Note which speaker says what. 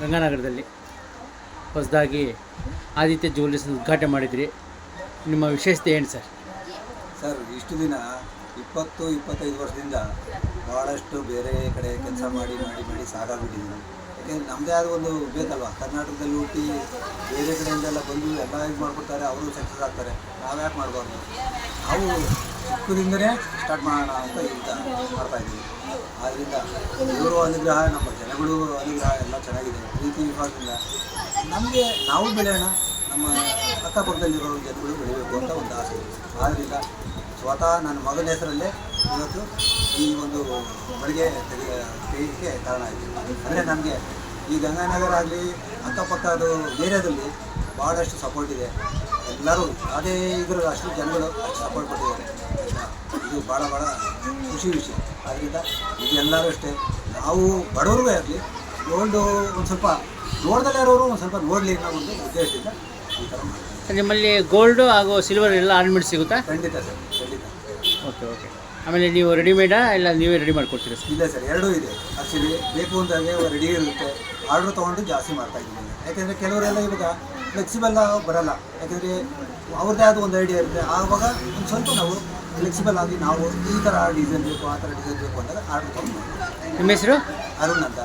Speaker 1: ಗಂಗಾನಗರದಲ್ಲಿ ಹೊಸದಾಗಿ ಆದಿತ್ಯ ಜ್ಯುವೆಲ್ಲರ್ಸ್ ಉದ್ಘಾಟನೆ ಮಾಡಿದ್ರಿ. ನಿಮ್ಮ ವಿಶೇಷತೆ ಏನು ಸರ್?
Speaker 2: ಸರ್, ಇಷ್ಟು ದಿನ ಇಪ್ಪತ್ತು, ಇಪ್ಪತ್ತೈದು ವರ್ಷದಿಂದ ಭಾಳಷ್ಟು ಬೇರೆ ಕಡೆ ಕೆಲಸ ಮಾಡಿ ಮಾಡಿ ಮಾಡಿ ಸಾಕಾಗ್ಬಿಟ್ಟಿದ್ದೀವಿ ಯಾಕೆಂದರೆ ನಮ್ಮದೇ ಆದ ಒಂದು ಬೇಕಲ್ವ ಕರ್ನಾಟಕದಲ್ಲಿ ಹುಟ್ಟಿ ಬೇರೆ ಕಡೆಯಿಂದೆಲ್ಲ ಬಂದು ಎಲ್ಲ ಇದು ಮಾಡ್ಕೊಡ್ತಾರೆ, ಅವರು ಸಕ್ಸಸ್ ಆಗ್ತಾರೆ. ನಾವು ಯಾಕೆ ಮಾಡಬಾರ್ದು? ನಾವು ಚಿಕ್ಕದಿಂದನೇ ಸ್ಟಾರ್ಟ್ ಮಾಡೋಣ ಅಂತ ಈಗ ಮಾಡ್ತಾ ಇದ್ದೀವಿ. ಆದ್ದರಿಂದ ಇವರು ಅನುಗ್ರಹ, ನಮ್ಮ ಜನಗಳು ಅನುಗ್ರಹ ಎಲ್ಲ ಚೆನ್ನಾಗಿದೆ. ಪ್ರೀತಿ ವಿಭಾಗದಿಂದ ನಮಗೆ ನಾವು ಬೆಳೆಯೋಣ, ನಮ್ಮ ಅಕ್ಕಪಕ್ಕದಲ್ಲಿರೋ ಜನಗಳು ಬೆಳಿಬೇಕು ಅಂತ ಒಂದು ಆಸೆ. ಆದ್ದರಿಂದ ಸ್ವತಃ ನನ್ನ ಮಗನ ಹೆಸರಲ್ಲೇ ಇವತ್ತು ಈ ಒಂದು ಮಳಿಗೆ ತೆಗೆಯ ತೆಗೆಯಕ್ಕೆ ಕಾರಣ ಆಯಿತು ಅಂದರೆ ನಮಗೆ ಈ ಗಂಗಾನಗರ ಆಗಲಿ ಅಕ್ಕಪಕ್ಕದ ಏರಿಯಾದಲ್ಲಿ ಭಾಳಷ್ಟು ಸಪೋರ್ಟ್ ಇದೆ. ಎಲ್ಲರೂ ಅದೇ ಇದ್ರ ಅಷ್ಟು ಜನಗಳು ಸಪೋರ್ಟ್ ಕೊಟ್ಟಿದ್ದಾರೆ ಇದು ಭಾಳ ಭಾಳ ಖುಷಿ ವಿಷಯ. ಆದ್ದರಿಂದ ಎಲ್ಲರೂ ಅಷ್ಟೇ. ನಾವು ಬಡವ್ರಿಗೂ ಆಗಲಿ ಗೋಲ್ಡು ಒಂದು ಸ್ವಲ್ಪ ನೋಡ್ದಲ್ಲೇ ಇರೋರು ಒಂದು ಸ್ವಲ್ಪ ನೋಡಲಿ ಅನ್ನೋ ಒಂದು ಉದ್ದೇಶದಿಂದ ಈ ಥರ ಮಾಡ್ತೀವಿ.
Speaker 1: ನಿಮ್ಮಲ್ಲಿ ಗೋಲ್ಡು ಹಾಗೂ ಸಿಲ್ವರ್ ಎಲ್ಲ ಆರ್ನಮೆಂಟ್ ಸಿಗುತ್ತಾ?
Speaker 2: ಖಂಡಿತ ಸರ್ ಖಂಡಿತ.
Speaker 1: Okay okay. ಆಮೇಲೆ ನೀವು ರೆಡಿಮೇಡಾ ಇಲ್ಲ ನೀವೇ ರೆಡಿ ಮಾಡಿಕೊಡ್ತೀರಾ ಸರ್?
Speaker 2: ಇಲ್ಲ ಸರ್ ಎರಡೂ ಇದೆ. ಆ್ಯಕ್ಚುಲಿ ಬೇಕು ಅಂದಾಗೆ ರೆಡಿ ಇರುತ್ತೆ. ಆರ್ಡ್ರ್ ತೊಗೊಂಡು ಜಾಸ್ತಿ ಮಾಡ್ತಾ ಇದ್ದೀನಿ ಯಾಕೆಂದರೆ ಕೆಲವರೆಲ್ಲ ಇವಾಗ ಫ್ಲೆಕ್ಸಿಬಲ್ ಬರಲ್ಲ. ಯಾಕಂದರೆ ಅವ್ರದ್ದೇ ಆದ ಒಂದು ಐಡಿಯಾ ಇರುತ್ತೆ. ಆವಾಗ ಒಂದು ಸ್ವಲ್ಪ ನಾವು ಫ್ಲೆಕ್ಸಿಬಲ್ ಆಗಿ ನಾವು ಈ ಥರ ಡಿಸೈನ್ ಬೇಕು ಆ ಥರ ಡಿಸೈನ್ ಬೇಕು ಅಂದಾಗ ಆರ್ಡರ್ ತೊಗೊಂಡು
Speaker 1: ನಿಮ್ಮ ಹೆಸರು?
Speaker 2: ಅರುಣ್ ಅಂತ.